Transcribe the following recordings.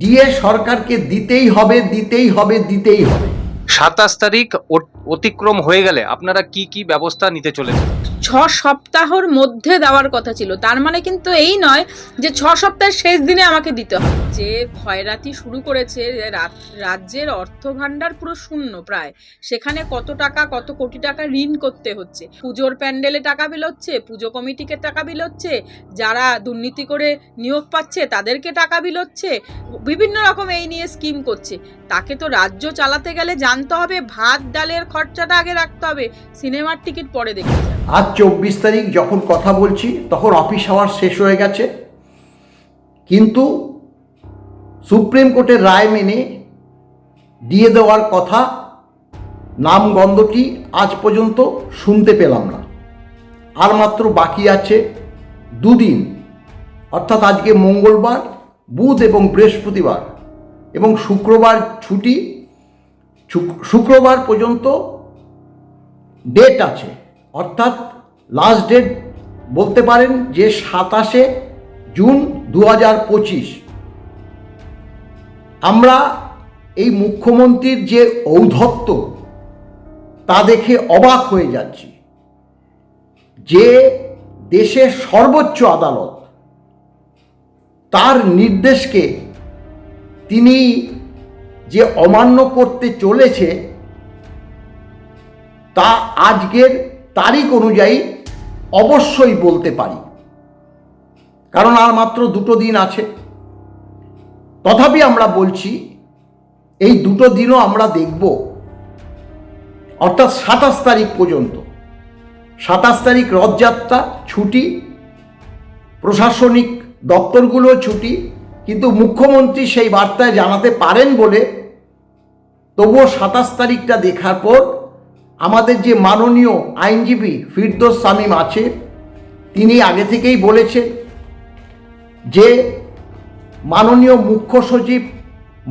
DA সরকারকে দিতেই হবে দিতেই হবে দিতেই হবে। সাতাশ তারিখ অতিক্রম হয়ে গেলে আপনারা কি কি ব্যবস্থা নিতে চলেছেন? ছ সপ্তাহর মধ্যে দেওয়ার কথা ছিল। তার মানে কিন্তু এই নয় যে ছ সপ্তাহের শেষ দিনে আমাকে দিতে হবে। যে ক্ষয়রাতি শুরু করেছে রাজ্যের অর্থ ভাণ্ডার পুরো শূন্য প্রায়। সেখানে কত টাকা, কত কোটি টাকা ঋণ করতে হচ্ছে? পুজোর প্যান্ডেলে টাকা বিলোচ্ছে, পুজো কমিটিকে টাকা বিলোচ্ছে, যারা দুর্নীতি করে নিয়োগ পাচ্ছে তাদেরকে টাকা বিলোচ্ছে, বিভিন্ন রকম এই নিয়ে স্কিম করছে। তাকে তো রাজ্য চালাতে গেলে জানতে হবে, ভাত, ডালের খরচাটা আগে রাখতে হবে। সিনেমার টিকিট পরে দেখতে আজ চব্বিশ তারিখ যখন কথা বলছি, তখন অফিস আওয়ার শেষ হয়ে গেছে। কিন্তু সুপ্রিম কোর্টের রায় মেনে দিয়ে দেওয়ার কথা নামগন্ধটি আজ পর্যন্ত শুনতে পেলাম না। আর মাত্র বাকি আছে দুদিন, অর্থাৎ আজকে মঙ্গলবার, বুধ এবং বৃহস্পতিবার এবং শুক্রবার ছুটি শুক্রবার পর্যন্ত ডেট আছে। অর্থাৎ লাস্ট ডেট বলতে পারেন যে সাতাশে জুন দু হাজার পঁচিশ। আমরা এই মুখ্যমন্ত্রীর যে ঔদ্ধত্য, তা দেখে অবাক হয়ে যাচ্ছি। যে দেশের সর্বোচ্চ আদালত, তার নির্দেশকে তিনি যে অমান্য করতে চলেছে, তা আজকের তারিখ অনুযায়ী অবশ্যই বলতে পারি। কারণ আর মাত্র দুটো দিন আছে। তথাপি আমরা বলছি, এই দুটো দিনও আমরা দেখব। অর্থাৎ সাতাশ তারিখ পর্যন্ত। সাতাশ তারিখ রথযাত্রা ছুটি, প্রশাসনিক দপ্তরগুলো ছুটি, কিন্তু মুখ্যমন্ত্রী সেই বার্তায় জানাতে পারেন বলে তবুও সাতাশ তারিখটা দেখার পর আমাদের যে মাননীয় আইনজীবী ফিরদোস সামিম আছে, তিনি আগে থেকেই বলেছেন যে মাননীয় মুখ্য সচিব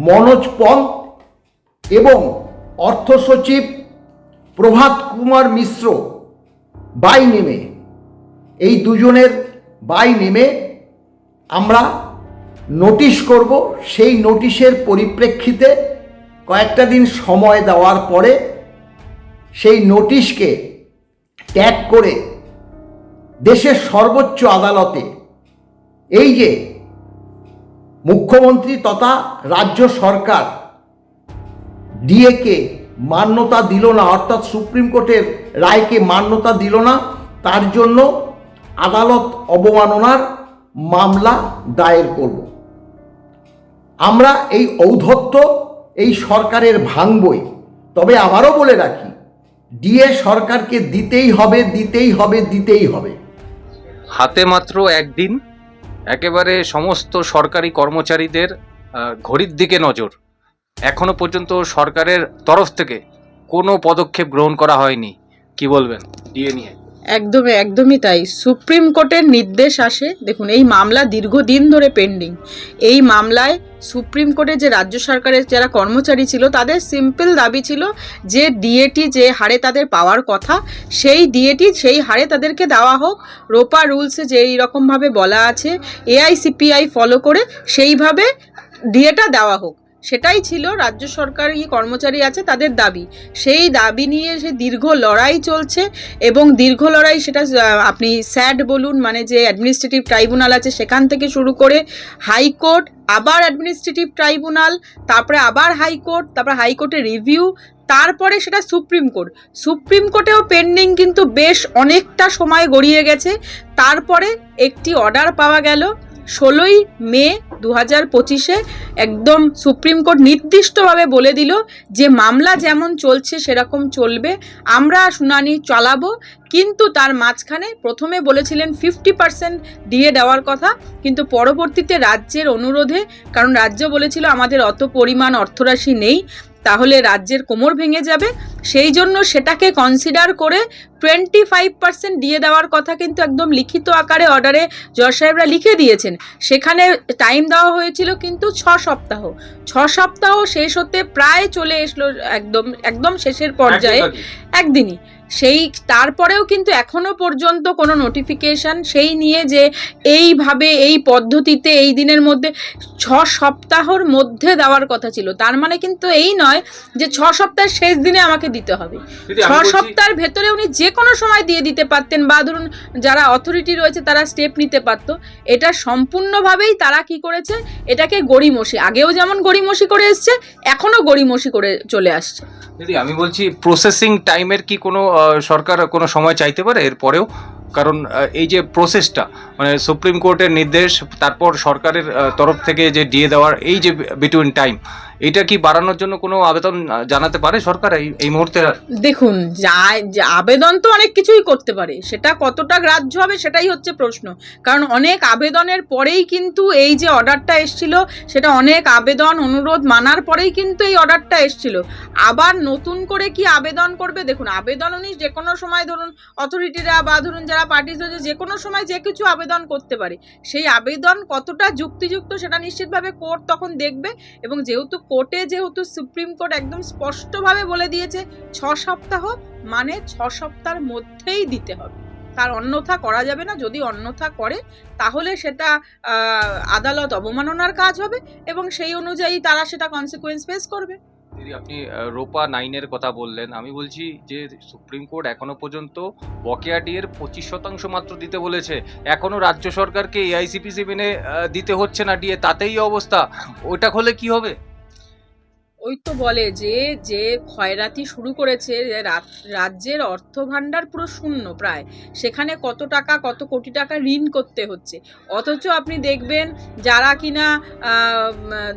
মনোজ পন্ত এবং অর্থ সচিব প্রভাত কুমার মিশ্র বাই নেমে, এই দুজনের বাই নেমে আমরা নোটিশ করব। সেই নোটিশের পরিপ্রেক্ষিতে কয়েকটা দিন সময় দেওয়ার পরে সেই নোটিশকে ট্যাগ করে দেশের সর্বোচ্চ আদালতে এই যে মুখ্যমন্ত্রী তথা রাজ্য সরকার ডিএকে মান্যতা দিল না, অর্থাৎ সুপ্রিম কোর্টের রায়কে মান্যতা দিল না, তার জন্য আদালত অবমাননার মামলা দায়ের করব। আমরা এই ঔদ্ধত্য এই সরকারের ভাঙবই। তবে আবারও বলে রাখি, ডিএ সরকারকে দিতেই হবে দিতেই হবে দিতেই হবে। হাতে মাত্র একদিন, একেবারে সমস্ত সরকারি কর্মচারীদের ঘড়ির দিকে নজর। এখনও পর্যন্ত সরকারের তরফ থেকে কোনো পদক্ষেপ গ্রহণ করা হয়নি। কি বলবেন ডিএ নিয়ে? একদমই একদমই তাই। সুপ্রিম কোর্টের নির্দেশ আসে, দেখুন, এই মামলা দীর্ঘদিন ধরে পেন্ডিং এই মামলায় সুপ্রিম কোর্টে যে রাজ্য সরকারের যারা কর্মচারী ছিল, তাদের সিম্পল দাবি ছিল যে ডিএটি যে হারে তাদের পাওয়ার কথা, সেই ডিএটি সেই হারে তাদেরকে দেওয়া হোক। রোপা রুলসে যেই রকমভাবে বলা আছে এআইসিপিআই ফলো করে সেইভাবে ডিএটা দেওয়া হোক। সেটাই ছিল, রাজ্য সরকারি কর্মচারী আছে তাদের দাবি। সেই দাবি নিয়ে সে দীর্ঘ লড়াই চলছে এবং দীর্ঘ লড়াই সেটা আপনি স্যাড বলুন মানে যে অ্যাডমিনিস্ট্রেটিভ ট্রাইব্যুনাল আছে সেখান থেকে শুরু করে হাইকোর্ট, আবার অ্যাডমিনিস্ট্রেটিভ ট্রাইব্যুনাল তারপরে আবার হাইকোর্ট, তারপরে হাইকোর্টের রিভিউ তারপরে সেটা সুপ্রিম কোর্ট। সুপ্রিম কোর্টেও পেন্ডিং কিন্তু বেশ অনেকটা সময় গড়িয়ে গেছে। তারপরে একটি অর্ডার পাওয়া গেল। ষোলোই মে দু হাজার পঁচিশে একদম সুপ্রিম কোর্ট নির্দিষ্টভাবে বলে দিল যে মামলা যেমন চলছে সেরকম চলবে, আমরা শুনানি চালাবো। কিন্তু তার মাঝখানে প্রথমে বলেছিলেন ফিফটি পার্সেন্ট দিয়ে দেওয়ার কথা, কিন্তু পরবর্তীতে রাজ্যের অনুরোধে, কারণ রাজ্য বলেছিল আমাদের অত পরিমাণ অর্থরাশি নেই তাহলে রাজ্যের কোমর ভেঙে যাবে। সেই জন্য সেটাকে কনসিডার করে টোয়েন্টি ফাইভ পার্সেন্ট দিয়ে দেওয়ার কথা কিন্তু একদম লিখিত আকারে অর্ডারে জজ সাহেবরা লিখে দিয়েছেন। সেখানে টাইম দেওয়া হয়েছিল কিন্তু ছ সপ্তাহ। ছ সপ্তাহ শেষ হতে প্রায় চলে এসলো একদম একদম শেষের পর্যায়ে একদিনই। সেই তারপরেও কিন্তু এখনও পর্যন্ত কোনো নোটিফিকেশন সেই নিয়ে যে এইভাবে এই পদ্ধতিতে এই দিনের মধ্যে ছ সপ্তাহর মধ্যে দেওয়ার কথা ছিল। তার মানে কিন্তু এই নয় যে ছ সপ্তাহের শেষ দিনে আমাকে দিতে হবে। ছ সপ্তাহের ভেতরে উনি যে কোনো সময় দিয়ে দিতে পারতেন বা ধরুন যারা অথরিটি রয়েছে তারা স্টেপ নিতে পারত। এটা সম্পূর্ণভাবেই তারা কি করেছে? এটাকে গড়িমসি। আগেও যেমন গড়িমসি করে এসছে এখনও গড়িমসি করে চলে আসছে। দিদি আমি বলছি প্রসেসিং টাইমের কি কোনো সরকার কোনো সময় চাইতে পারে এরপরেও কারণ এই যে প্রসেসটা মানে সুপ্রিম কোর্টের নির্দেশ, তারপর সরকারের তরফ থেকে যে দিয়ে দেওয়ার এই যে বিটুইন টাইম এটা কি বাড়ানোর জন্য কোনো আবেদন জানাতে পারে সরকার এই এই মুহূর্তে? দেখুন যা, আবেদন তো অনেক কিছুই করতে পারে। সেটা কতটা গ্রাহ্য হবে সেটাই হচ্ছে প্রশ্ন। কারণ অনেক আবেদনের পরেই কিন্তু এই যে অর্ডারটা এসছিল, সেটা অনেক আবেদন অনুরোধ মানার পরেই কিন্তু এই অর্ডারটা এসছিল। আবার নতুন করে কি আবেদন করবে? দেখুন, আবেদন উনি যে কোনো সময় ধরুন অথরিটিরা বা ধরুন যারা পার্টিস রয়েছে, যে কোনো সময় যে কিছু আবেদন করতে পারে। সেই আবেদন কতটা যুক্তিযুক্ত সেটা নিশ্চিতভাবে কোর্ট তখন দেখবে এবং যেহেতু কোর্টে যেহেতু সুপ্রিম কোর্ট একদম স্পষ্টভাবে বলে দিয়েছে, ছ সপ্তাহ মানে ছ সপ্তাহের মধ্যেই দিতে হবে। তার অন্যথা করা যাবে না, যদি অন্যথা করে, তাহলে সেটা আদালত অবমাননার কাজ হবে এবং সেই অনুযায়ী তারা সেটা কনসিকুয়েন্স ফেস করবে। দিদি, আপনি রোপা নাইনের কথা বললেন। আমি বলছি যে, সুপ্রিম কোর্ট এখনও পর্যন্ত বকেয়া ডিয়ের পঁচিশ শতাংশ মাত্র দিতে বলেছে। এখনও রাজ্য সরকারকে এআইসিপিসি মেনে দিতে হচ্ছে না। ডিএ তাতেই অবস্থা। ওটা হলে কি হবে? ওই তো বলে যে যে খয়রাতি শুরু করেছে, যে রাজ্যের অর্থ ভাণ্ডার পুরো শূন্য প্রায়। সেখানে কত টাকা, কত কোটি টাকা ঋণ করতে হচ্ছে। অথচ আপনি দেখবেন যারা কিনা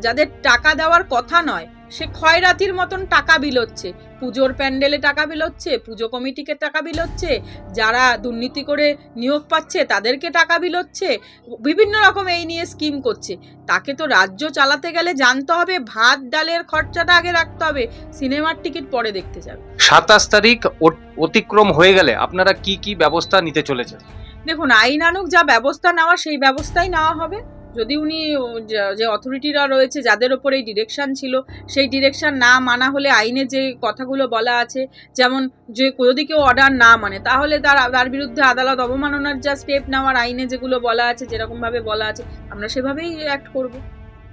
যাদের টাকা দেওয়ার কথা নয় সে ক্ষয়রাতির মতন টাকা বিলোচ্ছে। পুজোর প্যান্ডেলে টাকা বিলোচ্ছে পুজো কমিটিকে টাকা বিলোচ্ছে যারা দুর্নীতি করে নিয়োগ পাচ্ছে তাদেরকে টাকা বিলোচ্ছে বিভিন্ন রকম এই নিয়ে স্কিম করছে। তাকে তো রাজ্য চালাতে গেলে জানতে হবে ভাত ডালের খরচাটা আগে রাখতে হবে সিনেমার টিকিট পরে দেখতে যাবে। সাতাশ তারিখ অতিক্রম হয়ে গেলে আপনারা কি কি ব্যবস্থা নিতে চলেছেন? দেখুন আইনানুক যা ব্যবস্থা নেওয়া সেই ব্যবস্থাই নেওয়া হবে। যদি উনি যা- অথরিটিরা রয়েছে, যাদের ওপর এই ডিরেকশান ছিল, সেই ডিরেকশান না মানা হলে আইনে যে কথাগুলো বলা আছে, যেমন যে যদি কেউ অর্ডার না মানে তাহলে তার তার বিরুদ্ধে আদালত অবমাননার যা স্টেপ নেওয়ার আইনে যেগুলো বলা আছে, যেরকমভাবে বলা আছে, আমরা সেভাবেই অ্যাক্ট করব।